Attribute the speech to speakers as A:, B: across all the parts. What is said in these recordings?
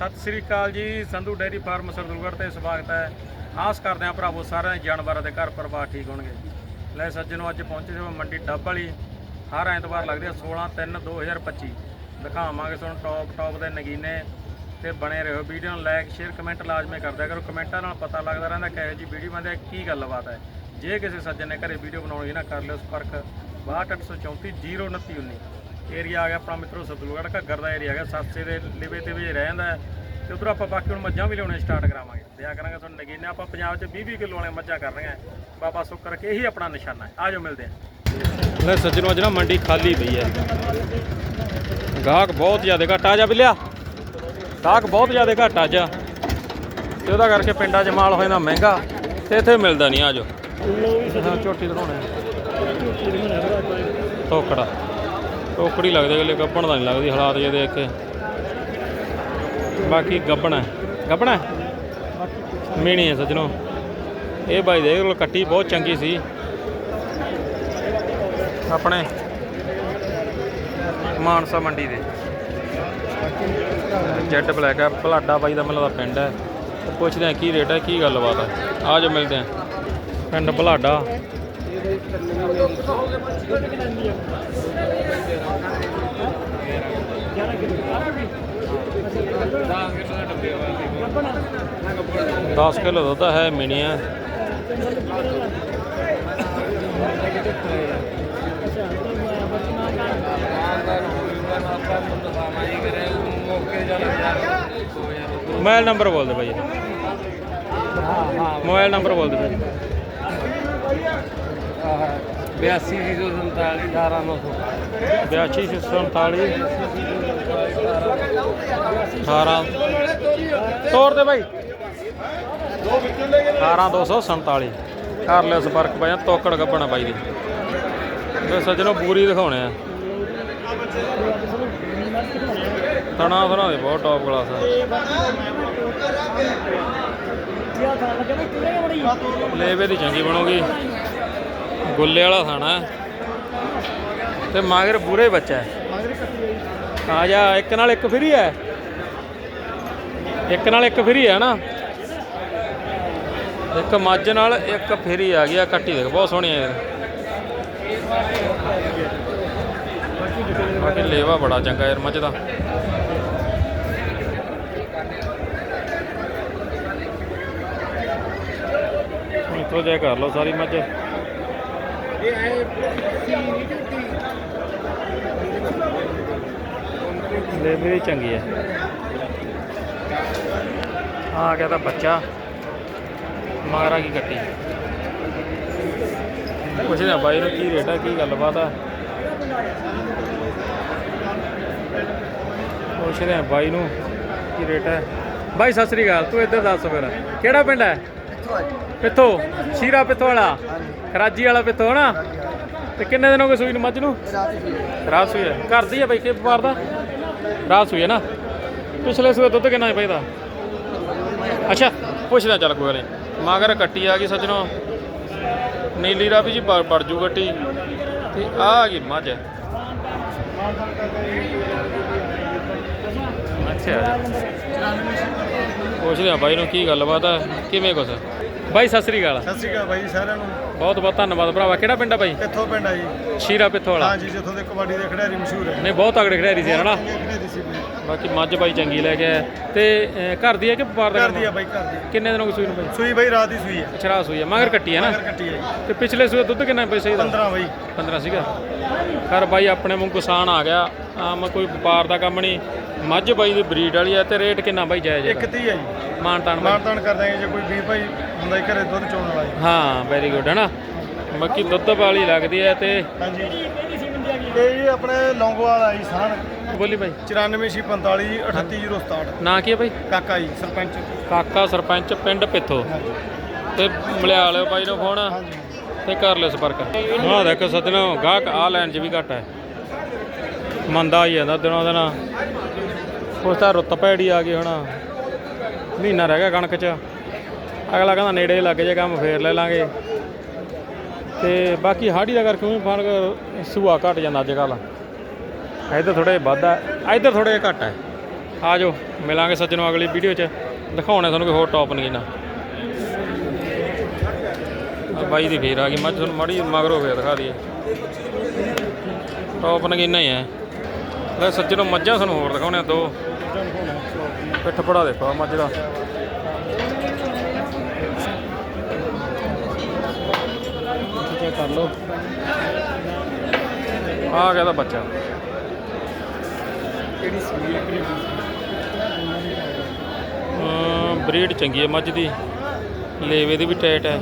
A: ਸਤਿ ਸ੍ਰੀ ਅਕਾਲ ਜੀ, Sandhu dairy farm Sardulgarh ਤੇ ਸਵਾਗਤ ਹੈ। ਆਸ ਕਰਦੇ ਹਾਂ ਭਰਾਵੋ ਸਾਰਿਆਂ ਦੇ ਜਾਨਵਰਾਂ ਦੇ ਘਰ ਪਰਿਵਾਰ ਠੀਕ ਹੋਣਗੇ। ਲੈ ਸੱਜਣੋ ਅੱਜ ਪਹੁੰਚੇ ਜੋ ਮੰਡੀ ਡੱਬ ਵਾਲੀ। ਹਰ ਐਤਵਾਰ ਲੱਗਦੀ ਹੈ 16 3 2025 ਦਿਖਾਵਾਂਗੇ ਤੁਹਾਨੂੰ ਟੌਪ ਟੌਪ ਦੇ ਨਗੀਨੇ ਤੇ ਬਣੇ ਰਹੋ। ਵੀਡੀਓ ਨੂੰ ਲਾਈਕ ਸ਼ੇਅਰ ਕਮੈਂਟ ਲਾਜ਼ਮੀ ਕਰਦਿਆ ਕਰੋ। ਕਮੈਂਟਾਂ ਨਾਲ ਪਤਾ ਲੱਗਦਾ ਰਹਿੰਦਾ ਕਿਹੋ ਜੀ ਵੀਡੀਓ ਬਣਦੀ ਕੀ ਗੱਲਬਾਤ ਹੈ। ਜੇ ਕਿਸੇ ਸੱਜਣ ਨੇ ਘਰੇ ਵੀਡੀਓ ਬਣਾਉਣੀ ਨਾ, ਕਰ ਲਿਓ ਸੰਪਰਕ। 62834 ਏਰੀਆ ਆ ਗਿਆ ਆਪਣਾ ਮਿੱਤਰੋ ਸਤਲੁਗੜ ਘੱਗਰ ਦਾ ਏਰੀਆ ਆ ਗਿਆ ਸਾਸੇ ਦੇ ਲਿਵੇ ਤੇ ਵੀ ਰਹਿੰਦਾ ਹੈ। ਤੇ ਉਧਰ ਆਪਾਂ ਬਾਕੀ ਹੁਣ ਮੱਝਾਂ ਵੀ ਲਿਆਉਣੇ ਸਟਾਰਟ ਕਰਾਵਾਂਗੇ। ਦਿਆ ਕਰਾਂਗੇ ਤੁਹਾਨੂੰ ਨਗੀਨੇ, ਆਪਾਂ ਪੰਜਾਬ 'ਚ 20 20 ਕਿਲੋ ਵਾਲੀਆਂ ਮੱਝਾਂ ਕਰ ਰਹੇ ਰਹੀਆਂ ਬਾਬਾ ਸੁੱਕਰ ਕੇ ਇਹੀ ਆਪਣਾ ਨਿਸ਼ਾਨਾ ਹੈ। ਆਜੋ ਮਿਲਦੇ ਹਾਂ। ਲੈ ਸੱਜਣੋ, ਅੱਜ ਨਾ ਮੰਡੀ ਖਾਲੀ ਪਈ ਹੈ। ਗਾਹਕ ਬਹੁਤ ਜ਼ਿਆਦਾ ਘੱਟ ਆ ਜਾ ਬਿਲਿਆ ਗਾਹਕ ਬਹੁਤ ਜ਼ਿਆਦਾ ਘੱਟ ਅੱਜ ਤੇ ਉਹਦਾ ਕਰਕੇ ਪਿੰਡਾਂ 'ਚ ਮਾਲ ਹੋ ਜਾਂਦਾ ਮਹਿੰਗਾ, ਤੇ ਇੱਥੇ ਮਿਲਦਾ ਨਹੀਂ ਆਜੋ ਹਾਂ, ਝੋਟੀ ਦਿਖਾਉਣੇ। ਟੋਕੜਾ ਟੋਕੜੀ ਲੱਗਦੇ ਅਗਲੇ ਗੱਬਣ ਦਾ ਨਹੀਂ ਲੱਗਦੀ ਹਾਲਾਤ ਜੇ ਦੇਖ ਕੇ। ਬਾਕੀ ਗੱਬਣ ਹੈ। ਗੱਬਣ ਹੈ? ਮੀਣੀ ਹੈ ਸੱਜਣੋ। ਇਹ ਬਾਈ ਦੇ ਕੋਲ ਕੱਟੀ ਬਹੁਤ ਚੰਗੀ ਸੀ। ਆਪਣੇ ਮਾਨਸਾ ਮੰਡੀ ਦੇ। ਜੈਟ ਬਲੈਕ ਹੈ, ਭਲਾਡਾ ਬਾਈ ਦਾ ਮਤਲਬ ਪਿੰਡ ਹੈ। ਪੁੱਛਦੇ ਆ ਕੀ ਰੇਟ ਹੈ, ਕੀ ਗੱਲਬਾਤ ਹੈ। ਆ ਜਾਓ, ਮਿਲਦੇ ਆ ਪਿੰਡ ਭਲਾਡਾ। ਦਸ ਕਿਲੋ ਦੁੱਧ ਹੈ ਮਿਣੀਆਂ ਮੋਬਾਈਲ ਨੰਬਰ ਬੋਲ ਦੇ ਭਾਈ। ਮੋਬਾਈਲ ਨੰਬਰ ਬੋਲ ਦੇ ਭਾਈ। 82 47 18 ਤੋੜ ਦੇ ਭਾਈ 18247 ਕਰ ਲਿਓ ਸੰਪਰਕ ਭਾਈ ਤੋਕੜ ਗੱਬਣਾ ਬਾਈ ਦੀ। ਤੇ ਸੱਜਣੋ ਪੂਰੀ ਦਿਖਾਉਣੇ ਆ। ਤਣਾ ਤਣਾ ਦੇ ਬਹੁਤ ਟੌਪ ਕਲਾਸ ਆ। ਲੇਵੇ ਦੀ ਚੰਗੀ ਬਣੂਗੀ। ਗੁੱਲੇ ਵਾਲਾ ਥਾਣਾ ਹੈ। ਤੇ ਮਾਗਰ ਪੂਰੇ ਬੱਚਾ ਆ ਜਾ, ਇੱਕ ਨਾਲ ਇੱਕ ਫਰੀ ਹੈ। ਇੱਕ ਨਾਲ ਇੱਕ ਫਰੀ ਹੈ ਨਾ। ਇੱਕ ਮੱਝ ਨਾਲ ਇੱਕ ਫਰੀ ਆ ਗਿਆ ਕੱਟੀ ਦੇਖ, ਬਹੁਤ ਸੋਹਣੀ ਹੈ। ਬਾਕੀ ਲੇਵਾ ਬੜਾ ਚੰਗਾ ਯਾਰ ਮੱਝ ਦਾ। ਇਤੋਂ ਜੇ ਕਰ ਲਓ ਸਾਰੀ ਮੱਝ। ਲੇਵੇ ਚੰਗੀ ਹੈ। ਆ ਗਿਆ ਤਾਂ ਬੱਚਾ। ਮਾਰਾ ਕੀ ਕੱਟੀ ਪੁੱਛਦੇ ਆ ਬਾਈ ਨੂੰ ਕੀ ਰੇਟ ਹੈ ਕੀ ਗੱਲਬਾਤ ਆ। ਪੁੱਛਦੇ ਆ ਬਾਈ ਨੂੰ ਕੀ ਰੇਟ ਹੈ ਬਾਈ ਸਤਿ ਸ੍ਰੀ ਅਕਾਲ ਤੂੰ ਇੱਧਰ ਦੱਸ ਫਿਰ। ਕਿਹੜਾ ਪਿੰਡ ਹੈ? ਪਿੱਥੋਂ। ਸ਼ੀਰਾ ਪਿੱਥੋਂ ਵਾਲਾ। ਕਰਾਜੀ ਵਾਲਾ ਪਿੱਥੋਂ ਹਨਾ? ਤੇ ਕਿੰਨੇ ਦਿਨ ਹੋ ਗਏ ਸੂਈ ਨੂੰ ਮੱਝ ਨੂੰ? ਰਾਤ ਸੂਈ ਹੈ। ਘਰ ਦੀ ਹੈ ਬਾਈ ਕਿ ਵਪਾਰ ਦਾ? ਰਾਤ ਸੂਈ ਹੈ ਨਾ? ਪਿਛਲੇ ਸੂਏ ਦੁੱਧ ਕਿੰਨਾ ਹੈ ਬਾਈ ਦਾ? ਅੱਛਾ ਪੁੱਛਦਾ ਚੱਲ ਕੋਈ ਨਹੀਂ। ਮਗਰ ਕੱਟੀ ਆ ਗਈ ਸੱਜਣੋ। ਨੀਲੀ ਰਾਵੀ ਜੀ ਪੜ ਜੂ ਕੱਟੀ। ਤੇ ਆ ਆ ਗਈ ਮੱਝ। ਅੱਛਾ। ਪੁੱਛਦੇ ਆ ਬਾਈ ਨੂੰ ਕੀ ਗੱਲਬਾਤ ਆ। ਕਿਵੇਂ ਕੁਛ? ਬਾਈ ਸਤਿ ਸ੍ਰੀ ਅਕਾਲ।
B: ਸਤਿ ਸ਼੍ਰੀ ਅਕਾਲ ਬਾਈ ਜੀ ਸਾਰਿਆਂ ਨੂੰ।
A: ਬਹੁਤ ਬਹੁਤ ਧੰਨਵਾਦ ਭਰਾਵਾ। ਕਿਹੜਾ ਪਿੰਡ ਆ ਬਾਈ?
B: ਕਿੱਥੋਂ ਪਿੰਡ ਆ ਜੀ।
A: ਸ਼ੀਰਾ ਪਿੱਥੋਂ ਵਾਲਾ।
B: ਹਾਂਜੀ ਜਿੱਥੋਂ ਦੇ ਕਬੱਡੀ ਦੇ ਖਿਡਾਰੀ ਮਸ਼ਹੂਰ ਹੈ
A: ਨਹੀਂ ਬਹੁਤ ਤਗੜੇ ਖਿਡਾਰੀ ਸੀ ਹਨਾ
B: ਖਿਡਾਰੀ ਸੀ ਬਾਈ।
A: ਬਾਕੀ ਮੱਝ ਬਾਈ ਚੰਗੀ ਲੈ ਕੇ ਆਇਆ। ਤੇ ਅਹ, ਘਰ ਦੀ ਹੈ ਕਿ ਵਪਾਰ ਦਾ
B: ਘਰ ਦੀ ਆ ਬਾਈ ਘਰ ਦੀ
A: ਕਿੰਨੇ ਦਿਨ ਹੋ ਗਏ ਸੂਈ ਨੂੰ ਬਾਈ?
B: ਸੂਈ ਬਾਈ ਰਾਤ ਦੀ ਸੂਈ ਹੈ
A: ਅਛਰਾ ਸੂਈ ਹੈ ਮਗਰ ਕੱਟੀ ਹੈ ਨਾ?
B: ਮਗਰ ਕੱਟੀ ਹੈ
A: ਤੇ ਪਿਛਲੇ ਸੂਏ ਦੁੱਧ ਕਿੰਨਾ ਪੈਸੇ ਦਾ?
B: 15 ਬਾਈ।
A: 15 ਸੀਗਾ। ਕਰ ਬਾਈ ਆਪਣੇ ਮੂੰਹ ਕਿਸਾਨ ਆ ਗਿਆ। ਆਮ ਕੋਈ ਵਪਾਰ ਦਾ ਕੰਮ ਨਹੀਂ। ਮੱਝ ਬਾਈ ਦੀ ਬਰੀਡ ਵਾਲੀ ਹੈ ਤੇ ਰੇਟ ਕਿੰਨਾ ਬਾਈ ਜਾਇਜ਼
B: ਇੱਕ
A: ਹੈ
B: ਤੀਹ ਹੈ ਜੀ।
A: ਬਾਈ?
B: ਮਾਨ ਤਾਨ ਕਰ ਦਾਂਗੇ ਜੇ ਕੋਈ ਵੀਰ ਭਾਈ ਹੁੰਦਾ ਹੀ ਘਰੇ ਦੁੱਧ ਚੋਣ ਵਾਲਾ ਜੀ।
A: ਹਾਂ ਵੈਰੀ ਗੁੱਡ ਹੈ ਨਾ? ਬਾਕੀ ਦੁੱਧ ਵਾਲੀ ਲੱਗਦੀ ਹੈ ਤੇ
B: ਹਾਂਜੀ। ਇਹ ਜੀ ਆਪਣੇ ਲੌਂਗੋਵਾਲ ਆ ਜੀ ਸਾਨ
A: ਬੋਲੀ ਬਾਈ।
B: 9445 38067
A: ਨਾਂ ਕੀ ਹੈ ਬਾਈ?
B: ਕਾਕਾ ਜੀ ਸਰਪੰਚ।
A: ਕਾਕਾ ਸਰਪੰਚ ਪਿੰਡ ਪਿੱਥੋ। ਤੇ ਮਿਲਿਆ ਲਿਓ ਬਾਈ ਨੂੰ ਫੋਨ। ਤੇ ਕਰ ਲਿਓ ਸੰਪਰਕ। ਆਹ ਦੇਖੋ ਸੱਜਣੋ ਗਾਹਕ ਆ ਲੈਣ 'ਚ ਵੀ ਘੱਟ ਹੈ। ਮੰਦਾ ਹੀ ਜਾਂਦਾ ਦਿਨੋਂ ਦਿਨ। ਉਸ ਤਾਂ ਰੁੱਤ ਭੈੜੀ ਆ ਗਈ ਹੁਣ। ਮਹੀਨਾ ਰਹਿ ਗਿਆ ਕਣਕ 'ਚ। ਅਗਲਾ ਕਹਿੰਦਾ ਨੇੜੇ ਲੱਗ ਜੇ ਕੰਮ ਫੇਰ ਲੈ ਲਾਂਗੇ। ਤੇ ਬਾਕੀ ਹਾੜੀ ਦਾ ਕਰਕੇ ਵੀ ਫ਼ਰਕ ਸੂਆ ਘਟ ਜਾਂਦਾ ਅੱਜ ਕੱਲ ਇੱਧਰ ਥੋੜੇ ਵੱਧ ਹੈ ਇੱਧਰ ਥੋੜੇ ਘੱਟ ਹੈ। ਆ ਜਾਓ, ਮਿਲਾਂਗੇ ਸੱਜਣੋ ਅਗਲੀ ਵੀਡੀਓ 'ਚ, ਦਿਖਾਉਣੇ ਤੁਹਾਨੂੰ ਕੋਈ ਹੋਰ ਟੌਪ ਨਹੀਂ ਨਾ। ਬਾਈ ਦੀ ਫੇਰ ਆ ਗਈ ਮੱਝ ਤੁਹਾਨੂੰ ਮਾੜੀ ਜਿਹੀ ਮਗਰ ਹੋ ਗਿਆ ਦਿਖਾ ਦਈਏ। ਟੌਪ ਨਗੀਨਾ ਹੀ ਹੈ। ਲੈ ਸੱਜਣੋ ਮੱਝਾਂ ਤੁਹਾਨੂੰ ਹੋਰ ਦਿਖਾਉਣੇ ਆ, ਦੋ। ਪਿੱਠ ਪੜਾ ਦੇਖੋ ਆਹ ਮੱਝ ਦਾ
B: ਚੈੱਕ ਕਰ ਲਓ।
A: ਆ ਗਿਆ ਦਾ ਬੱਚਾ।
B: ਕਿਹੜੀ ਸੀ ਕਿਹੜੀ
A: ਬਰੀਡ ਚੰਗੀ ਹੈ ਮੱਝ ਦੀ। ਲੇਵੇ ਦੀ ਵੀ ਟਾਈਟ ਹੈ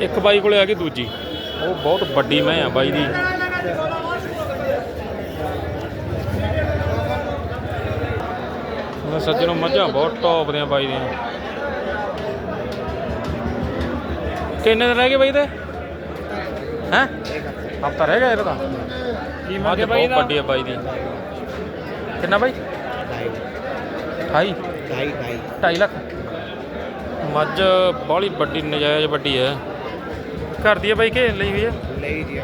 A: ਇੱਕ ਬਾਈ ਕੋਲੇ ਆ ਗਈ ਦੂਜੀ। ਉਹ ਬਹੁਤ ਵੱਡੀ ਮੈਂ ਆ ਬਾਈ ਦੀ। ਮੈਂ ਸੱਜਣੋਂ ਮੱਝਾਂ ਬਹੁਤ ਟੌਪ ਦੀਆਂ ਬਾਈ ਦੀਆਂ। ਕਿੰਨੇ ਦਿਨ ਰਹਿ ਗਏ ਬਾਈ ਦੇ ਹੈ? ਹਫਤਾ ਰਹਿ ਗਿਆ ਇਹਦਾ ਤਾਂ।
B: ਕੀ ਮੰਗੇ ਬਾਈ ਦਾ?
A: ਵੱਡੀ ਹੈ ਬਾਈ ਦੀ। ਕਿੰਨਾ ਬਾਈ? 28
B: ਢਾਈ ਢਾਈ
A: 2.5 ਲੱਖ। ਮੱਝ ਬਾਹਲੀ ਵੱਡੀ ਨਜਾਇਜ਼ ਵੱਡੀ ਹੈ। ਘਰ ਦੀ ਹੈ ਬਾਈ ਕਿ ਲਈ ਹੋਈ ਹੈ?
B: ਲਈ ਜੀ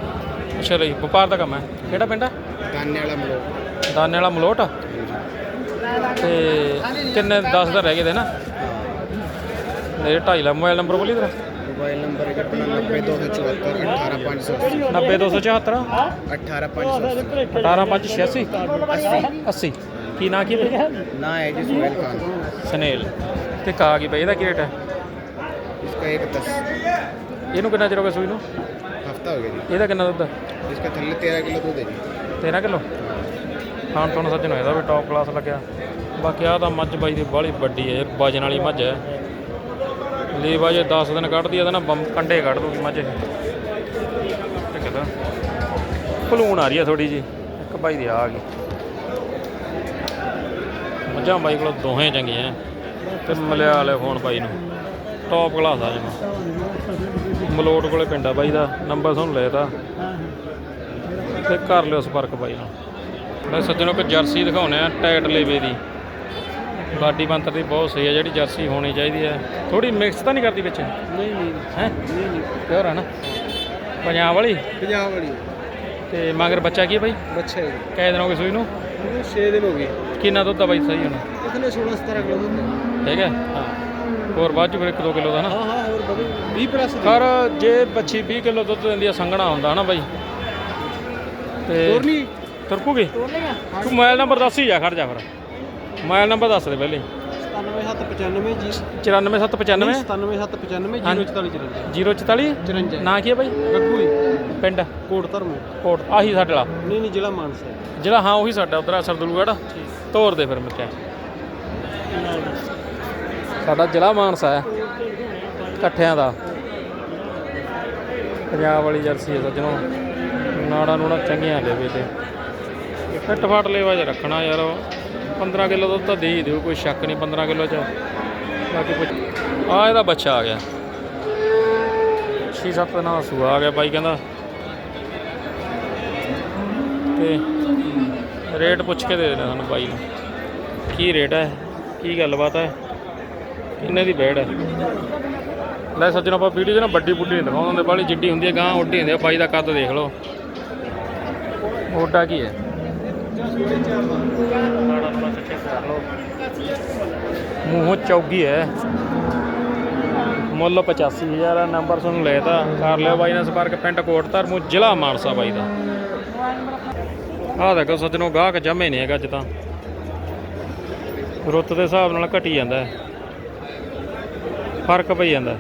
A: ਅੱਛਾ ਲਈ। ਵਪਾਰ ਦਾ ਕੰਮ ਹੈ। ਕਿਹੜਾ ਪਿੰਡ ਹੈ?
B: ਦਾਨੇ ਵਾਲਾ ਮਲੋ
A: ਦਾਨੇ ਵਾਲਾ ਮਲੋਟ? ਤੇ ਕਿੰਨੇ 10 ਦਾ ਰਹਿ ਗਏ ਦੇ ਨਾ? ਮੇਰੇ 2.5 ਲੱਖ ਮੋਬਾਈਲ ਨੰਬਰ ਬੋਲੀ ਤੇਰਾ।
B: ਮੋਬਾਈਲ ਨੰਬਰ ਹੈ ਆਪਣਾ 90274 18580
A: 90274
B: 18580
A: 18586 80 ਕੀ ਨਾਂ ਕੀ ਹੈ
B: ਨਾ है जी सुहेल खान
A: ਸਨੇਲ ਤੇ ਕਾ ਕੀ ਬਈ ਇਹਦਾ ਕੀ ਰੇਟ ਹੈ
B: इसका एक दस
A: ਇਹਨੂੰ ਕਿੰਨਾ ਚਿਰ ਹੋ ਗਿਆ ਸੂਈ ਨੂੰ
B: हफ्ता हो गया जी
A: ਇਹਦਾ ਕਿੰਨਾ ਦੁੱਧ ਹੈ
B: इसका थल्ले तेरह किलो दूध है जी
A: 13 ਕਿਲੋ ਖਾਣ ਤੋਂ ਸੱਜਣ ਹੋਇਆ ਵੀ ਟੌਪ ਕਲਾਸ ਲੱਗਿਆ ਬਾਕੀ ਆ ਤਾਂ ਮੱਝ ਬਾਈ ਦੀ ਬਾਹਲੀ ਵੱਡੀ ਹੈ ਇਹ ਵਜਨ ਵਾਲੀ ਮੱਝ ਹੈ ਲੀਵਾ ਜੇ 10 ਦਿਨ ਕੱਢਦੀ ਆ ਤਾਂ ਨਾ ਬੰਬ ਕੰਡੇ ਕੱਢ ਦੂਗੀ ਮੱਝ ਇਹ। ਤੇ ਕਿਦਾ? ਭਲੂਣ ਆ ਰਹੀ ਆ ਥੋੜੀ ਜੀ ਇੱਕ ਭਾਈ ਦੀ ਆ ਗਈ। ਮੱਝਾਂ ਬਾਈ ਕੋਲ ਦੋਹੇ ਚੰਗੀਆਂ ਤੇ ਮਲਿਆ ਵਾਲੇ ਫੋਨ ਬਾਈ ਨੂੰ। ਟੌਪ ਕਲਾਸ ਆ ਜਮਾ। ਮਲੋਟ ਕੋਲੇ ਪਿੰਡ ਆ ਬਾਈ ਦਾ। ਨੰਬਰ ਤੁਹਾਨੂੰ ਲੈ ਤਾ। ਤੇ ਕਰ ਲਿਓ ਸੰਪਰਕ ਬਾਈ ਨਾਲ। ਮੈਂ ਸੱਜਣੋ ਕਿ ਜਰਸੀ ਦਿਖਾਉਣੇ ਆ, ਟਾਈਟ ਲੇਵੇ ਦੀ। ਬਾਡੀ ਬੰਤਰ ਦੀ ਬਹੁਤ ਸਹੀ ਹੈ ਜਿਹੜੀ ਜਰਸੀ ਹੋਣੀ ਚਾਹੀਦੀ ਹੈ। ਥੋੜੀ ਮਿਕਸ ਤਾਂ ਨਹੀਂ ਕਰਦੀ ਵਿੱਚ?
B: ਨਹੀਂ ਨਹੀਂ।
A: ਹੈ?
B: ਨਹੀਂ ਨਹੀਂ।
A: ਪਿਓਰ ਹੈ ਨਾ? ਪੰਜਾਬ ਵਾਲੀ?
B: ਪੰਜਾਬ ਵਾਲੀ।
A: ਤੇ ਮਗਰ ਬੱਚਾ ਕੀ ਹੈ
B: ਬੱਚਾ ਹੈ
A: ਕੈ ਦਿਨ ਹੋ ਗਏ ਨੂੰ?
B: 6 ਦਿਨ ਹੋ ਗਏ।
A: ਕਿੰਨਾ ਦੁੱਧ ਆ ਬਾਈ ਸਹੀ ਹੁਣ
B: ਕਿਤਨੇ 16 17 ਕਿਲੋ ਦੁੱਧ
A: ਠੀਕ ਹੈ? ਹਾਂ। ਹੋਰ ਬਾਅਦ ਚ ਫਿਰ 1-2 ਕਿਲੋ ਦਾ ਨਾ?
B: ਹਾਂ ਹਾਂ ਹੋਰ ਵਧੂ 20 ਪਲੱਸ
A: ਪਰ ਜੇ ਬੱਚੀ 20 ਕਿਲੋ ਦੁੱਧ ਦਿੰਦੀ ਆ ਸੰਘਣਾ ਹੁੰਦਾ ਨਾ ਬਾਈ। ਤੇ
B: ਹੋਰ ਨਹੀਂ?
A: ਤਰਕੂਗੇ ਮੋਬਾਈਲ ਨੰਬਰ ਦੱਸ ਹੀ ਜਾ ਖੜ ਜਾ ਫਿਰ। ਮੋਬਾਈਲ ਨੰਬਰ ਦੱਸ ਦੇ ਪਹਿਲੇ।
B: 97795 ਜੀ
A: 94795
B: 97795 044
A: 044
B: 54
A: ਨਾਂ ਕੀ ਹੈ ਬਾਈ?
B: ਗੱਗੂ ਜੀ।
A: ਪਿੰਡ?
B: ਕੋਟ ਧਰਮ।
A: ਕੋਟ। ਆਹੀ ਸਾਡਾ
B: ਨਹੀਂ ਨਹੀਂ ਜ਼ਿਲ੍ਹਾ ਮਾਨਸਾ।
A: ਜਿਹੜਾ ਹਾਂ ਉਹੀ ਸਾਡਾ ਉਧਰ ਸਰਦੂਲਗੜ ਤੋਰ ਦੇ ਫਿਰ ਮਿੱਤਿਆ। ਸਾਡਾ ਜ਼ਿਲ੍ਹਾ ਮਾਨਸਾ ਹੈ। ਇਕੱਠਿਆਂ ਦਾ। ਪੰਜਾਬ ਵਾਲੀ ਜਰਸੀ ਹੈ ਸੱਜਣੋ। ਨਾੜਾ ਨੂੜਾ ਚੰਗੀਆਂ ਲੈ ਵੇ ਤੇ ਫਿੱਟ ਫਾਟ ਲੈ ਵਾਜ ਰੱਖਣਾ ਯਾਰ 15 ਕਿਲੋ ਦੁੱਧ ਤਾਂ ਦੇ ਹੀ ਦਿਓ, ਕੋਈ ਸ਼ੱਕ ਨਹੀਂ 15 ਕਿਲੋ ਚ। ਬਾਕੀ ਕੁਝ ਆ ਇਹਦਾ ਬੱਚਾ ਆ ਗਿਆ। 6-7 ਦਿਨਾਂ ਦਾ ਸੂਆ ਆ ਗਿਆ ਬਾਈ ਕਹਿੰਦਾ। ਤੇ ਰੇਟ ਪੁੱਛ ਕੇ ਦੇ ਦੇਣਾ ਸਾਨੂੰ ਬਾਈ ਨੂੰ। ਕੀ ਰੇਟ ਹੈ ਕੀ ਗੱਲਬਾਤ ਹੈ ਕਿੰਨੇ ਦੀ ਬੈੜ ਹੈ ਲੈ ਸੱਜਣ, ਆਪਾਂ ਵੀਡੀਓ ਦੇ ਨਾ ਵੱਡੀ ਬੁੱਢੀ ਨਹੀਂ ਦਿਖਾਉਂਦੇ ਹੁੰਦੇ ਬਾਹਲੀ ਜਿੱਡੀ ਹੁੰਦੀ ਹੈ ਗਾਂ ਉੱਡੀ ਹੁੰਦੀ ਹੈ, ਬਾਈ ਦਾ ਕੱਦ ਦੇਖ ਲਓ। ਓਡਾ ਕੀ ਹੈ ਨਾੜਾ ਨੂੜਾ ਚੈੱਕ ਕਰ ਲਓ ਮੂੰਹ ਚੌਗੀ ਹੈ। ਮੁੱਲ 85000 ਆ, ਨੰਬਰ ਤੁਹਾਨੂੰ ਲੈ ਤਾ। ਕਰ ਲਿਓ ਬਾਈ ਨਾਲ ਸੰਪਰਕ, ਪਿੰਡ ਕੋਟ ਧਰਮੂ ਜ਼ਿਲ੍ਹਾ ਮਾਨਸਾ ਬਾਈ ਦਾ। ਆਹ ਦੇਖੋ, ਸੱਜਣੋ ਗਾਹਕ ਜੰਮੇ ਨਹੀਂ ਹੈਗਾ ਅੱਜ ਤਾਂ। ਰੁੱਤ ਦੇ ਹਿਸਾਬ ਨਾਲ ਘਟੀ ਜਾਂਦਾ ਹੈ। ਫ਼ਰਕ ਪਈ ਜਾਂਦਾ ਹੈ।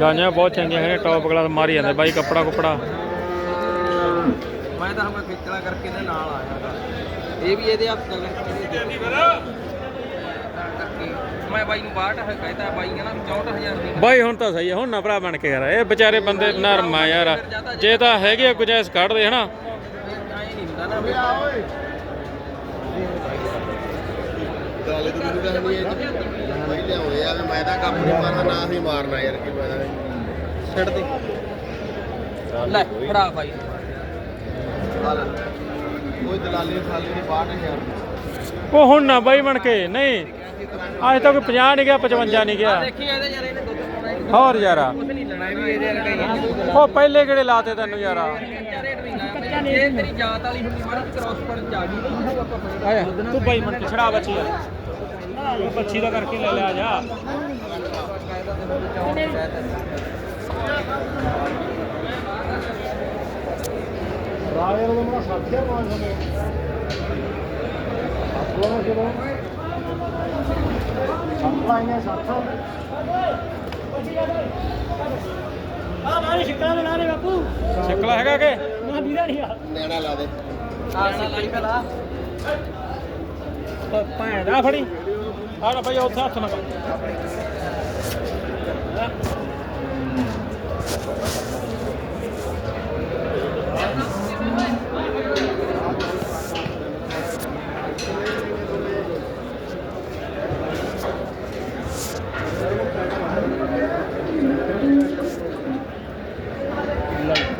A: ਗਾਂਆਂ ਬਹੁਤ ਚੰਗੀਆਂ ਨੇ, ਟੌਪ ਕਲਾਸ ਮਾਰੀ ਜਾਂਦਾ ਬਾਈ ਕੱਪੜਾ ਕੁਪੜਾ
B: ਮੈਂ ਤਾਂ ਹਮੇ ਖੇਚਲਾ ਕਰਕੇ ਇਹਦੇ ਨਾਲ ਆਇਆ ਇਹ ਵੀ ਇਹਦੇ ਹੱਥ ਦਾ ਕਰਕੇ ਮੈਂ ਬਾਈ ਨੂੰ 62 ਹੈ ਕਹਿੰਦਾ ਬਾਈ ਕਹਿੰਦਾ 64000 ਦੀ
A: ਬਾਈ ਹੁਣ ਤਾਂ ਸਹੀ ਹੈ ਹੁਣ ਨਾ ਭਰਾ ਬਣ ਕੇ ਯਾਰ ਇਹ ਵਿਚਾਰੇ ਬੰਦੇ ਨਰਮ ਆ ਯਾਰ। ਜੇ ਤਾਂ ਹੈਗੇ ਗੁਜਾਇਸ਼ ਕੱਢਦੇ ਹਨਾ?
B: ਆਏ ਨਹੀਂ ਹੁੰਦਾ ਨਾ ਮੇਰਾ ਓਏ। ਗੱਲ ਤਾਂ ਮੈਨੂੰ ਨਹੀਂ ਹੈ ਪਹਿਲੇ ਹੋਏ ਆ। ਮੈਂ ਤਾਂ ਕੰਮ ਨਹੀਂ ਮਾਰਨਾ ਨਾ ਹੀ ਮਾਰਨਾ ਯਾਰ ਕੀ ਮੈਂ ਛੱਡ ਦੇ। ਲੈ ਫੜਾ ਬਾਈ ਕੋਈ ਦਲਾਲੀ ਖਾਲੀ ਨਹੀਂ 62000
A: ਉਹ ਹੁਣ ਨਾ ਬਾਈ ਬਣ ਕੇ ਨਹੀਂ। ਅੱਜ ਤੱਕ 50 ਨਹੀਂ ਗਿਆ 55 ਨਹੀਂ ਗਿਆ।
B: ਦੇਖੀ ਇਹਦੇ ਯਾਰ ਇਹਨੇ ਦੁੱਧ ਪਾਉਣਾ ਹੀ
A: ਹੋਰ ਯਾਰਾ।
B: ਕੁਝ ਨਹੀਂ ਲੈਣਾ ਵੀ ਇਹਦੇ ਵਰਗਾ ਹੀ
A: ਉਹ ਪਹਿਲੇ ਕਿਹੜੇ ਲਾਤੇ ਤੈਨੂੰ ਯਾਰਾ?
B: ਕੱਚਾ ਰੇਟ ਨਹੀਂ ਲਾਇਆ
C: ਇਹ ਤੇਰੀ ਜਾਤ ਵਾਲੀ ਹੁੰਦੀ ਮਾੜੀ ਕ੍ਰਾਸ ਪਰ ਜਾ ਗਈ ਉਹ ਆਪਾਂ ਫੜ
A: ਤੂੰ ਬਾਈ ਮਿੰਟ ਛੜਾ ਬੱਚੀ ਯਾਰ ਉਹ ਬੱਚੀ ਦਾ ਕਰਕੇ ਲੈ ਲਿਆ ਜਾ ਰਾਇਰ ਦਾ ਮਾ ਸਾਥੀਆ ਮਾਨ ਸਨੇ ਆਪਣਾ ਕਿਹੜਾ ਸੰਪਲਾਈਆਂ ਸਾਥਾ ਆ ਮਾਰੇ ਸ਼ਿਕਲਾ ਦੇ ਨਾਰੇ ਬਾਪੂ। ਸ਼ਿਕਲਾ ਹੈਗਾ ਕਿ? ਨਾ ਵੀਰਾ ਨਹੀਂ ਆ।
B: ਨੈਣਾ ਲਾ ਦੇ।
C: ਆਣਾ ਲਾਈ ਭਲਾ
A: ਭੈਣ ਫੜੀ। ਆ ਨਾ ਭਾਈ ਉੱਥੇ ਹੱਥ ਨਾ ਕਰ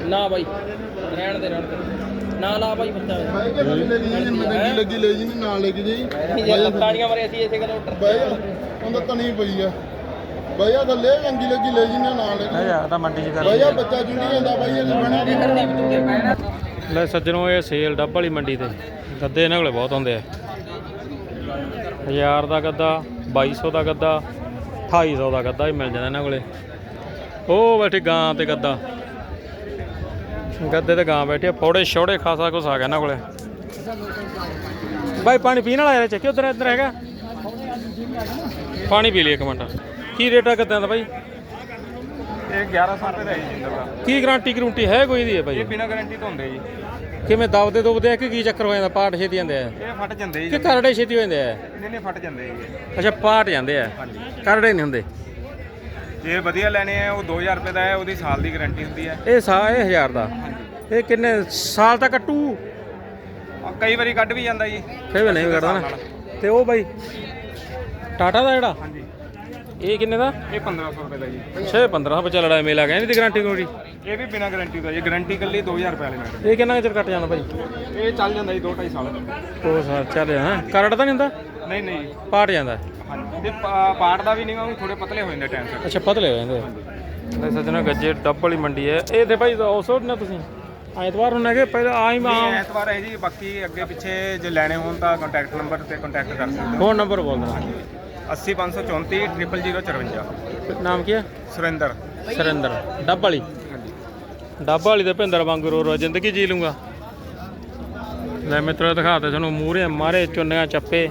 C: ਨਾ ਬਾਈ ਰਹਿਣ ਦੇ ਰਹਿਣ ਦੇ ਨਾ ਲਾ ਬਾਈ ਬੱਚਾ
B: ਬਾਈ ਕੇ ਲੱਗੀ ਲੈ ਜੀ ਮੈਂ ਲੱਗੀ ਲੱਗੀ ਲੈ ਜੀ ਨਾਲ ਲੈ ਕੇ ਜੀ
C: ਇਹ ਤਾੜੀਆਂ ਮਾਰੇ ਅਸੀਂ ਇਸੇ ਗੱਲ
B: ਬਾਈ ਉਹਦਾ ਤਣੀ ਪਈ ਆ। ਬਾਈ ਆ ਥੱਲੇ ਚੰਗੀ ਲੱਗੀ ਲੈ ਜੀ ਨਾਲ ਲੈ ਕੇ
A: ਆ ਤਾਂ ਮੰਡੀ 'ਚ ਕਰ
B: ਬਾਈ ਆ ਬੱਚਾ ਜੁੰਡੀ ਜਾਂਦਾ ਬਾਈ ਇਹਨੇ ਬਣਾ ਦੀ
C: ਹਰਦੀਪ ਤੂੰ ਤੇ ਪੈਣਾ
A: ਲੈ ਸੱਜਣੋ ਇਹ ਸੇਲ ਡੱਬ ਵਾਲੀ ਮੰਡੀ ਤੇ। ਗੱਦੇ ਇਹਨਾਂ ਕੋਲੇ ਬਹੁਤ ਹੁੰਦੇ ਆ। 1000 ਦਾ ਗੱਦਾ 2200 ਦਾ ਗੱਦਾ 2800 ਦਾ ਗੱਦਾ ਵੀ ਮਿਲ ਜਾਂਦਾ ਇਹਨਾਂ ਕੋਲੇ। ਉਹ ਬੈਠੀ ਗਾਂ ਤੇ ਗੱਦਾ। ਗੱਦੇ ਤੇ ਗਾਂ ਬੈਠੀ ਫੋੜੇ ਛੋੜੇ ਖਾਸਾ ਕੁਛ ਆ ਗਿਆ ਇਹਨਾਂ ਕੋਲੇ। ਬਾਈ ਪਾਣੀ ਪੀਣ ਵਾਲਾ ਯਾਰ ਚੱਕੀ ਉਧਰ ਇੱਧਰ ਹੈਗਾ। ਪਾਣੀ ਪੀ ਲਈ ਇੱਕ ਮਿੰਟ। ਕੀ ਰੇਟ ਆ ਗੱਦਿਆਂ ਦਾ ਬਾਈ?
D: ਇਹ 1100 ਰੁਪਏ ਦਾ ਹੈ ਜਿੰਦਰ ਦਾ
A: ਕੀ ਗਾਰੰਟੀ ਗਰੰਟੀ ਹੈ ਕੋਈ ਦੀ ਹੈ ਬਾਈ?
D: ਇਹ ਬਿਨਾਂ ਗਾਰੰਟੀ ਤੋਂ ਹੁੰਦੇ ਜੀ।
A: ਕਿਵੇਂ ਦਬਦੇ ਦੁਬਦੇ ਆ ਕਿ ਕੀ ਚੱਕਰ ਹੋ ਜਾਂਦਾ? ਪਾਟ ਛੇਤੀ ਜਾਂਦੇ ਆ।
D: ਇਹ ਫਟ ਜਾਂਦੇ ਜੀ।
A: ਕਿ ਕਰੜੇ ਛੇਤੀ ਹੋ ਜਾਂਦੇ ਆ?
D: ਨਹੀਂ ਨਹੀਂ ਫਟ ਜਾਂਦੇ ਜੀ।
A: ਅੱਛਾ ਪਾਟ ਜਾਂਦੇ ਆ। ਕਰੜੇ ਨਹੀਂ ਹੁੰਦੇ।
D: ਜੇ ਵਧੀਆ ਲੈਣੇ ਆ ਉਹ 2000 ਰੁਪਏ ਦਾ ਹੈ ਉਹਦੀ ਸਾਲ ਦੀ ਗਾਰੰਟੀ ਹੁੰਦੀ ਹੈ।
A: ਇਹ ਸਾ ਇਹ 1000 ਦਾ। ਇਹ ਕਿੰਨੇ ਸਾਲ ਤੱਕ
D: ਆ ਕਈ ਵਾਰੀ ਕੱਢ ਵੀ ਜਾਂਦਾ ਜੀ।
A: ਫੇਰ ਵੀ ਨਹੀਂ ਕੱਢਦਾ ਨਾ। ਤੇ ਉਹ ਬਾਈ ਟਾਟਾ ਦਾ ਜਿਹੜਾ?
D: ਹਾਂਜੀ।
A: ਇਹ ਕਿੰਨੇ ਦਾ?
D: ਇਹ 1500 ਰੁਪਏ ਦਾ ਜੀ।
A: 6 15 ਬੱਚਾ ਲੜਾ ਮੇਲਾ ਗਿਆ ਇਹਦੀ ਗਾਰੰਟੀ ਕੋਈ?
D: ਇਹ ਵੀ ਬਿਨਾਂ ਗਾਰੰਟੀ ਦਾ ਜੀ। ਗਾਰੰਟੀ ਕੱਲੀ 2000 ਰੁਪਏ ਵਾਲੇ
A: ਇਹ ਕਿੰਨਾ ਚਿਰ ਕੱਟ ਜਾਂਦਾ ਬਾਈ?
D: ਇਹ ਚੱਲ ਜਾਂਦਾ ਜੀ 2 2.5 ਸਾਲ।
A: ਉਹ ਸਾਲ ਚੱਲ ਹਾਂ? ਕਰੜ ਤਾਂ ਨਹੀਂ ਹੁੰਦਾ?
D: ਨਹੀਂ ਨਹੀਂ।
A: ਪਾਟ ਜਾਂਦਾ।
D: ਹਾਂਜੀ। ਤੇ ਪਾ- ਦਾ ਵੀ ਨਹੀਂ ਉਹ ਥੋੜੇ ਪਤਲੇ ਹੋ ਜਾਂਦੇ ਟਾਈਮ ਸਿਰ।
A: ਅੱਛਾ ਪਤਲੇ ਹੋ ਜਾਂਦੇ ਲੈ ਸੱਜਣਾ ਗੱਜੇ ਡੱਬ ਵਾਲੀ ਮੰਡੀ ਹੈ। ਇਹ ਤੇ ਭਾਈ ਉਸ ਨਾ ਤੁਸੀਂ? ਐਤਵਾਰ ਨੂੰ ਹੈਗੇ ਪਹਿਲਾਂ ਆਈ ਮੈਂ
D: ਨਹੀਂ, ਐਤਵਾਰ ਹੈ ਜੀ ਬਾਕੀ ਅੱਗੇ ਪਿੱਛੇ ਜੇ ਲੈਣੇ ਹੋਣ ਤਾਂ ਕੰਟੈਕਟ ਨੰਬਰ ਤੇ ਕੰਟੈਕਟ ਕਰ ਸਕਦੇ
A: ਫੋਨ ਨੰਬਰ ਬੋਲ ਦੇਣਾ।
D: ਹੋ 80534 0054
A: ਨਾਮ ਕੀ ਹੈ?
D: ਸੁਰਿੰਦਰ।
A: ਸਰਿੰਦਰ। ਡੱਬ ਵਾਲੀ? ਡੱਬ ਵਾਲੀ ਦੇ ਭਿੰਦਰ ਵਾਂਗੂ ਰੋ ਰੋ ਜ਼ਿੰਦਗੀ ਜੀ ਲੂੰਗਾ। ਲੈ ਮਿੱਤਰੋ ਦਿਖਾਤੇ ਤੁਹਾਨੂੰ ਮੂਹਰੇ ਮਾਰੇ ਚੁੰਨੀਆਂ ਚੱਪੇ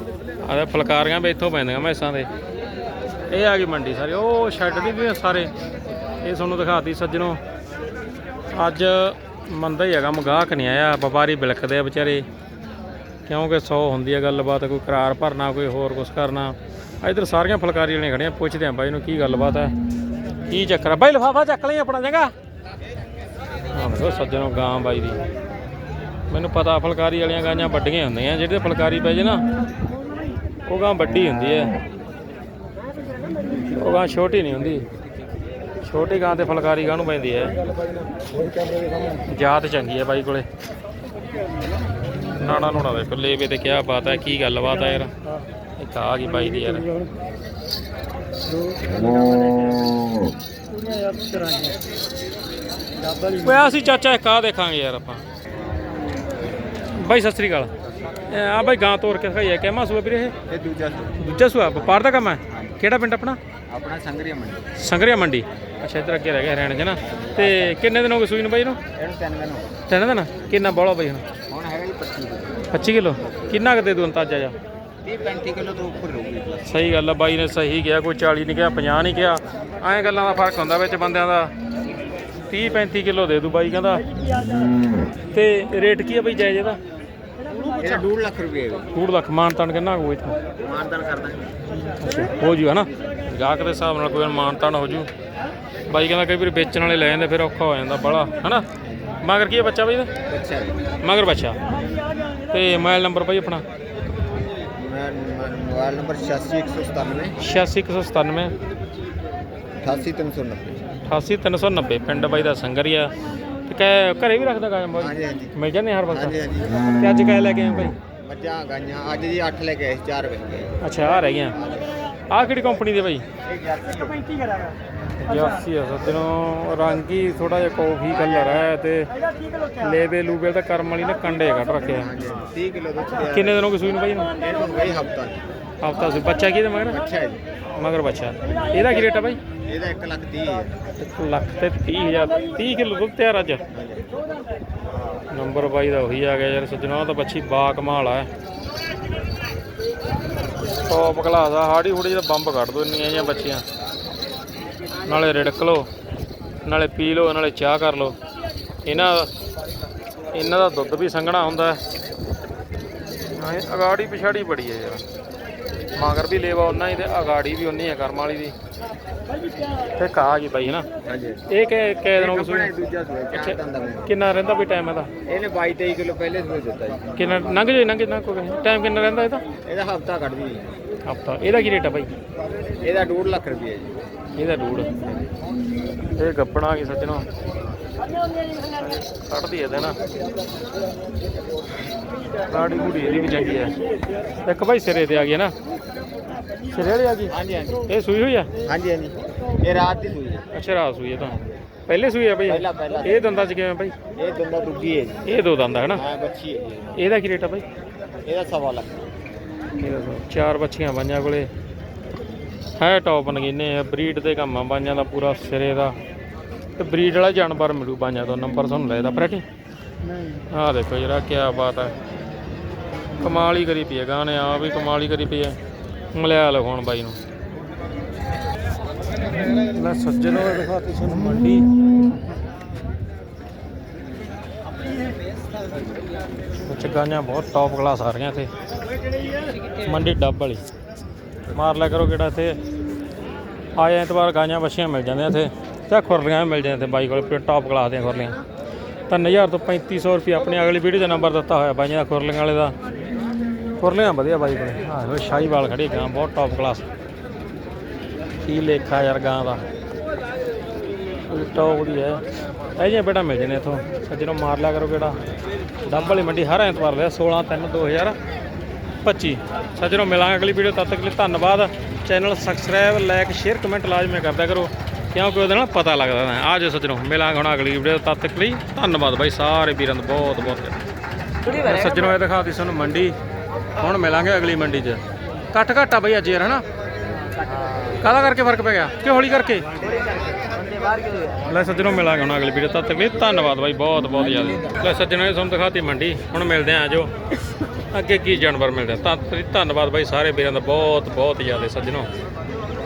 A: ਆਦੇ ਫਲਕਾਰੀਆਂ ਵੀ ਇੱਥੋਂ ਪੈਂਦੀਆਂ ਮੈਸਾਂ ਦੇ। ਇਹ ਆ ਗਈ ਮੰਡੀ ਸਾਰੀ ਉਹ ਸ਼ੈੱਡ ਦੀ ਵੀ ਸਾਰੇ। ਇਹ ਤੁਹਾਨੂੰ ਦਿਖਾਤੀ ਸੱਜਣੋ। ਅੱਜ ਮੰਦਾ ਹੀ ਹੈਗਾ, ਮਗਾਹਕ ਨਹੀਂ ਆਇਆ, ਵਪਾਰੀ ਬਿਲਕਦੇ ਆ ਵਿਚਾਰੇ। ਕਿਉਂਕਿ 100 ਹੁੰਦੀ ਹੈ ਗੱਲਬਾਤ, ਕੋਈ ਕਰਾਰ ਭਰਨਾ, ਕੋਈ ਹੋਰ ਕੁਝ ਕਰਨਾ। ਇਧਰ ਸਾਰੀਆਂ ਫੁਲਕਾਰੀ ਵਾਲੀਆਂ ਖੜੀਆਂ, ਪੁੱਛਦੇ ਆ ਬਾਈ ਨੂੰ ਕੀ ਗੱਲਬਾਤ ਹੈ ਕੀ ਚੱਕਰ ਹੈ ਬਾਈ ਲਫਾਫਾ ਚੱਕ ਲਈ ਆਪਣਾ ਜਗਾ ਹਾਂ ਸੱਜਣੋ ਗਾਂ ਬਾਈ ਦੀ। ਮੈਨੂੰ ਪਤਾ ਫੁਲਕਾਰੀ ਵਾਲੀਆਂ ਗਾਂਆਂ ਵੱਡੀਆਂ ਹੁੰਦੀਆਂ, ਜਿਹੜੇ ਫੁਲਕਾਰੀ ਪੈ ਜੇ ਨਾ, ਉਹ ਗਾਂ ਵੱਡੀ ਹੁੰਦੀ ਹੈ ਉਹ ਗਾਂ ਛੋਟੀ ਨਹੀਂ ਹੁੰਦੀ। ਛੋਟੀ ਗਾਂ ਤੇ ਫੁਲਕਾਰੀ ਗਾਂ ਨੂੰ ਪੈਂਦੀ ਹੈ। ਜਾਤ ਚੰਗੀ ਹੈ ਬਾਈ ਕੋਲੇ। ਨਾੜਾ ਨੋੜਾ ਦੇਖੋ ਲੇਵੇ ਤੇ ਕਿਆ ਬਾਤ ਹੈ ਕੀ ਗੱਲਬਾਤ ਹੈ ਯਾਰ। ਇੱਕ ਆ ਗਈ ਬਾਈ ਦੀ ਯਾਰ। ਓਏ ਅਸੀਂ ਚਾਚਾ ਇੱਕ ਆ ਦੇਖਾਂਗੇ ਯਾਰ ਆਪਾਂ। ਬਾਈ ਸਤਿ ਸ੍ਰੀ ਅਕਾਲ। ਆ ਬਾਈ ਗਾਂ ਤੋਰ ਕੇ ਦਿਖਾਈ ਹੈ ਕਿਵੇਂ ਸੂਆ ਵੀਰੇ ਇਹ?
D: ਦੂਜਾ
A: ਦੂਜਾ ਸੂਆ ਵਪਾਰ ਦਾ ਕੰਮ ਹੈ? ਕਿਹੜਾ ਪਿੰਡ ਆਪਣਾ?
D: ਆਪਣਾ ਸੰਗਰੀਆ ਮੰਡੀ।
A: ਸੰਗਰੀਆ ਮੰਡੀ? ਅੱਛਾ ਇੱਧਰ ਅੱਗੇ ਰਹਿ ਗਿਆ ਹਰਿਆਣੇ 'ਚ ਨਾ। ਤੇ ਕਿੰਨੇ ਦਿਨ ਹੋ ਗਏ ਸੂਈ ਨੂੰ ਬਾਈ ਨੂੰ?
D: ਇਹਨੂੰ ਤਿੰਨ ਦਿਨ ਹੋ
A: ਤਿੰਨ ਦਿਨ? ਕਿੰਨਾ ਬੋਲਾ ਬਾਈ ਹੁਣ?
D: ਗਏ ਹੁਣ ਹੈਗਾ ਜੀ 25
A: 25 ਕਿਲੋ? ਕਿੰਨਾ ਕੁ ਦੇ ਅੰਦਾਜ਼ਾ ਜਾ?
D: 30 35 ਕਿਲੋ ਤੋਂ ਉੱਪਰ ਰਹੂਗੀ
A: ਸਹੀ ਗੱਲ ਆ ਬਾਈ ਨੇ ਸਹੀ ਕਿਹਾ ਕੋਈ 40 ਨਹੀਂ ਕਿਹਾ 50 ਨਹੀਂ ਕਿਹਾ। ਐਂ ਗੱਲਾਂ ਦਾ ਫ਼ਰਕ ਹੁੰਦਾ ਵਿੱਚ ਬੰਦਿਆਂ ਦਾ। 30 35 ਕਿਲੋ ਦੇ ਦੂ ਬਾਈ ਕਹਿੰਦਾ। ਤੇ ਰੇਟ ਕੀ ਆ ਬਾਈ ਜਾਇਜ਼ ਇਹਦਾ?
D: ਇਹ 2 ਲੱਖ ਰੁਪਏ ਹੈ।
A: 2 ਲੱਖ ਮਾਨ ਤਾਨ ਕਿੰਨਾ ਹੋਊ ਇਥੋਂ?
D: ਮਾਨਦਾਨ ਕਰਦਾ।
A: ਹੋ ਜੂ ਹਨਾ ਗਾਹਕ ਦੇ ਹਿਸਾਬ ਨਾਲ ਕੋਈ ਮਾਨ ਤਾਨ ਹੋ ਜੂ। ਬਾਈ ਕਹਿੰਦਾ ਕਈ ਵਾਰ ਵੇਚਣ ਵਾਲੇ ਲੈ ਜਾਂਦੇ ਫਿਰ ਔਖਾ ਹੋ ਜਾਂਦਾ ਬੜਾ ਹਨਾ? ਮਗਰ ਕੀ ਹੈ ਬੱਚਾ ਬਾਈ ਦਾ? ਮਗਰ ਬੱਚਾ। ਤੇ ਮੋਬਾਈਲ ਨੰਬਰ ਬਾਈ ਆਪਣਾ?
D: ਮੋਬਾਈਲ ਨੰਬਰ 86197
A: 86197
D: 88390
A: 88390 ਪਿੰਡ ਬਾਈ ਦਾ ਸੰਗਰੀਆ। ਤੇ ਕਹਿ ਘਰੇ ਵੀ ਰੱਖਦਾ ਗਾਇਮ ਬਾਈ?
D: ਹਾਂਜੀ ਹਾਂਜੀ।
A: ਮਿਲ ਜਾਂਦੇ ਹਰ ਵਕਤ?
D: ਹਾਂਜੀ ਹਾਂਜੀ।
A: ਤੇ ਅੱਜ ਕਹਿ ਲੈ ਕੇ ਆਏ ਬਾਈ?
D: ਮੱਝਾਂ ਗਾਈਆਂ ਅੱਜ ਜੀ 8 ਲੈ ਕੇ ਆਏ 4 ਵੇ। ਗਏ
A: ਅੱਛਾ ਆ ਰਹਿ ਗਈਆਂ ਆ ਕਿਹੜੀ ਕੰਪਨੀ ਦੇ ਬਾਈ?
D: ਇਹ 35 ਕਰਾਂਗਾ
A: ਜਾਸੀ ਆ ਸੱਜਣੋ ਰੰਗ ਹੀ ਥੋੜਾ ਜਿਹਾ ਕਾਫੀ ਕਲਰ ਹੈ ਤੇ ਲੇਬੇ ਲੂਬੇ ਤਾਂ ਕਰਮ ਵਾਲੀ ਨੇ ਕੰਡੇ ਕੱਢ ਰੱਖੇ ਆ।
B: 30 ਕਿਲੋ ਦੁੱਧ ਤਿਆਰ
A: ਕਿੰਨੇ ਦਿਨ ਹੋ ਗਏ ਸੂਈ ਨੂੰ ਬਾਈ ਨੂੰ?
B: ਇਹਨੂੰ ਬਈ ਹਫਤਾ।
A: ਹਫਤਾ ਸੀ ਬੱਚਾ ਕੀ ਦੇ ਮਗਰ?
B: ਅੱਛਾ ਹੈ ਜੀ।
A: ਮਗਰ ਬੱਚਾ। ਇਹਦਾ ਕੀ ਰੇਟ ਆ ਬਾਈ?
B: ਇਹਦਾ 1 ਲੱਖ 30 ਹੈ
A: 1 ਲੱਖ ਤੇ 30000 30 ਕਿਲੋ ਦੁੱਧ ਤਿਆਰ ਅੱਜ? ਨੰਬਰ ਬਾਈ ਦਾ ਉਹੀ ਆ ਗਿਆ ਯਾਰ ਸੱਜਣੋ ਆਹ ਤਾਂ ਬੱਚੀ ਬਾ ਕਮਾਲ ਆ। ਟੌਪ ਕਲਾਸ ਆ ਹਾੜੀ ਹੁੜੀ ਦਾ ਬੰਬ ਕੱਢ ਦੋ ਇੰਨੀਆਂ ਜਿਹੀਆਂ ਬੱਚੀਆਂ। ਨਾਲੇ ਰਿੜਕ ਲਓ, ਨਾਲੇ ਪੀ ਲਓ, ਨਾਲੇ ਚਾਹ ਕਰ ਲਓ। ਇਹਨਾਂ ਇਹਨਾਂ ਦਾ ਦੁੱਧ ਵੀ ਸੰਘਣਾ ਹੁੰਦਾ। ਹੈ ਅਗਾੜੀ ਪਿਛਾੜੀ ਬੜੀ ਹੈ ਯਾਰ। ਮਗਰ ਵੀ ਲੇਵਾ ਉਹਨਾਂ ਹੀ ਤੇ ਅਗਾੜੀ ਵੀ ਉਨੀ ਹੈ ਕਰਮ ਵਾਲੀ ਦੀ। ਤੇ ਕਹਾ ਜੀ ਬਾਈ ਹਨਾ?
B: ਹਾਂਜੀ।
A: ਇਹ ਕਿ ਕਿ ਦਿਨੋਂ ਸੂਈ
B: ਦੂਜਾ ਸੂਆ ਚਾਰ ਦੰਦਾਂ ਦਾ
A: ਕਿੰਨਾ ਰਹਿੰਦਾ ਵੀ ਟਾਈਮ ਇਹਦਾ?
B: ਇਹਨੇ 22 23 ਕਿਲੋ ਪਹਿਲੇ ਸੂਏ ਦਿੱਤਾ ਜੀ।
A: ਕਿੰਨਾ ਲੰਘ ਜੇ ਲੰਘ ਨਾ ਕੋਈ ਟਾਈਮ ਕਿੰਨਾ ਰਹਿੰਦਾ ਇਹਦਾ?
B: ਇਹਦਾ ਹਫਤਾ ਕੱਢਦੀ ਜੀ
A: ਹਫਤਾ। ਇਹਦਾ ਕੀ ਰੇਟ ਆ ਬਾਈ?
B: ਇਹਦਾ 2 ਲੱਖ ਰੁਪਏ ਜੀ।
A: ਇਹਦਾ ਡੂੜ ਇਹ ਗੱਪਣਾ ਕੀ ਸੱਜਣੋ। ਕੱਢਦੀ ਇਹਦੇ ਨਾ। ਗਾੜੀ ਗੁੜੀ ਇਹਦੀ ਵੀ ਚੰਗੀ ਹੈ ਇੱਕ ਭਾਈ ਸਿਰੇ ਤੇ ਆ ਗਈ ਨਾ। ਸਿਰੇ ਵਾਲੀ ਆ ਗਈ?
B: ਹਾਂਜੀ ਹਾਂਜੀ।
A: ਇਹ ਸੂਈ ਹੋਈ ਆ?
B: ਹਾਂਜੀ ਹਾਂਜੀ। ਇਹ ਰਾਤ ਦੀ ਸੂਈ ਹੈ
A: ਅੱਛਾ ਰਾਤ ਸੂਈ ਹੈ ਤਾਂ ਪਹਿਲੇ ਸੂਈ ਆ ਭਾਈ?
B: ਪਹਿਲਾ ਪਹਿਲਾ।
A: ਇਹ ਦੰਦਾਂ ਚ ਕਿਵੇਂ ਭਾਈ?
B: ਇਹ ਦੰਦਾ ਦੂਜੀ ਹੈ ਜੀ।
A: ਇਹ ਦੋ ਦੰਦ ਹੈ ਨਾ?
B: ਹਾਂ ਬੱਚੀ ਹੈ ਜੀ।
A: ਇਹਦਾ ਕੀ ਰੇਟ ਆ ਭਾਈ?
B: ਇਹਦਾ ਸਵਾ ਲੱਖ।
A: ਚਾਰ ਬੱਚੀਆਂ ਬਾਈਆਂ ਕੋਲੇ। ਹੈ ਟੌਪ ਨਗੀਨੇ ਆ। ਬਰੀਡ ਦੇ ਕੰਮ ਆ ਬਾਈਆਂ ਦਾ ਪੂਰਾ ਸਿਰੇ ਦਾ। ਤੇ ਬਰੀਡ ਵਾਲਾ ਜਾਨਵਰ ਮਿਲੂ ਬਾਈਆਂ ਤੋਂ ਨੰਬਰ ਤੁਹਾਨੂੰ ਲੈ ਦਾ ਫਰੈਟੀ ਆਹ ਦੇਖੋ ਜਰਾ ਕੀ ਬਾਤ ਹੈ ਕਮਾਲ ਹੀ ਕਰੀ ਪਈ ਹੈ ਗਾਣੇ ਆ ਵੀ ਕਮਾਲ ਹੀ ਕਰੀ ਪਈ ਹੈ ਮਿਲਿਆ ਲਓ ਹੁਣ ਬਾਈ ਨੂੰ। ਲੈ ਸੱਜਣੋ ਦਿਖਾਤੀ ਤੁਹਾਨੂੰ ਮੰਡੀ। ਵਿੱਚ ਗਾਈਆਂ ਬਹੁਤ ਟੌਪ ਕਲਾਸ ਆ ਰਹੀਆਂ ਇੱਥੇ। ਮੰਡੀ ਡੱਬ ਵਾਲੀ। ਮਾਰ ਲਿਆ ਕਰੋ ਕਿਹੜਾ ਇੱਥੇ। ਆਏ ਐਤਵਾਰ ਗਾਈਆਂ ਬੱਛੀਆਂ ਮਿਲ ਜਾਂਦੀਆਂ ਇੱਥੇ। ਤੇ ਖੁਰਲੀਆਂ ਵੀ ਮਿਲ ਜਾਂਦੀਆਂ ਇੱਥੇ ਬਾਈ ਕੋਲ ਟੌਪ ਕਲਾਸ ਦੀਆਂ ਖੁਰਲੀਆਂ। 3000 ਤੋਂ 3500 ਰੁਪਏ ਆਪਣੀ ਅਗਲੀ ਵੀਡੀਓ ਦਾ ਨੰਬਰ ਦਿੱਤਾ ਹੋਇਆ ਬਾਈਆਂ ਦਾ ਖੁਰਲੀਆਂ ਵਾਲੇ ਦਾ। ਖੁਰਲੀਆਂ ਵਧੀਆ ਬਾਈ ਕੋਲੇ। ਆਹ ਵੇਖੋ ਸ਼ਾਹੀਵਾਲ ਖੜੀ ਗਾਂ, ਬਹੁਤ ਟੌਪ ਕਲਾਸ ਕੀ ਲੇਖਾ ਯਾਰ ਗਾਂ ਦਾ। ਟੌਪ ਦੀ ਹੈ। ਇਹ ਜਿਹੀਆਂ ਬੇਟਾ ਮਿਲ ਜਾਂਦੇ ਇੱਥੋਂ। ਸੱਜਣੋਂ ਮਾਰ ਲਿਆ ਕਰੋ ਕਿਹੜਾ। ਡੱਬ ਵਾਲੀ ਮੰਡੀ ਹਰ ਐਤਵਾਰ ਲਿਆ 16 3 2025 ਸੱਜਣੋਂ ਮਿਲਾਂਗੇ ਅਗਲੀ ਵੀਡੀਓ ਤਦ ਤੱਕ ਲਈ ਧੰਨਵਾਦ। Channel subscribe like share comment ਲਾਜ਼ਮੀ ਕਰਦਾ ਕਰੋ। ਕਿਉਂਕਿ ਉਹਦੇ ਨਾਲ ਪਤਾ ਲੱਗਦਾ ਹੈ ਆ ਜਾਓ ਸੱਜਣੋਂ ਮਿਲਾਂਗੇ ਹੁਣ ਅਗਲੀ ਵੀਡੀਓ ਤਦ ਤੱਕ ਲਈ। ਧੰਨਵਾਦ ਬਾਈ ਸਾਰੇ ਵੀਰਾਂ ਦਾ ਬਹੁਤ ਬਹੁਤ। ਸੱਜਣੋਂ ਇਹ ਦਿਖਾਤੀ ਸਾਨੂੰ ਮੰਡੀ। ਹੁਣ ਮਿਲਾਂਗੇ ਅਗਲੀ ਮੰਡੀ 'ਚ। ਕੱਟ ਘਾਟਾ ਬਈ ਅੱਜ ਯਾਰ ਹਨਾ? ਕਾਹਦਾ ਕਰਕੇ ਫ਼ਰਕ ਪੈ ਗਿਆ? ਕਿ ਹੌਲੀ ਕਰਕੇ? ਲੈ ਸੱਜਣੋਂ ਮਿਲਾਂਗੇ ਹੁਣ ਅਗਲੀ ਵੀਡੀਓ ਤਦ ਤੱਕ ਲਈ। ਧੰਨਵਾਦ ਬਾਈ ਬਹੁਤ ਬਹੁਤ ਜ਼ਿਆਦਾ। ਲੈ ਸੱਜਣੋਂ ਇਹ ਤੁਹਾਨੂੰ ਦਿਖਾਤੀ ਮੰਡੀ। ਹੁਣ ਮਿਲਦੇ ਆਂ ਜੋ ਅੱਗੇ ਕੀ ਜਾਨਵਰ ਮਿਲਦੇ ਆ। ਤਾਂ ਧੰਨਵਾਦ ਬਾਈ ਸਾਰੇ ਵੀਰਾਂ ਦਾ ਬਹੁਤ ਬਹੁਤ ਜ਼ਿਆਦਾ ਸੱਜਣੋਂ।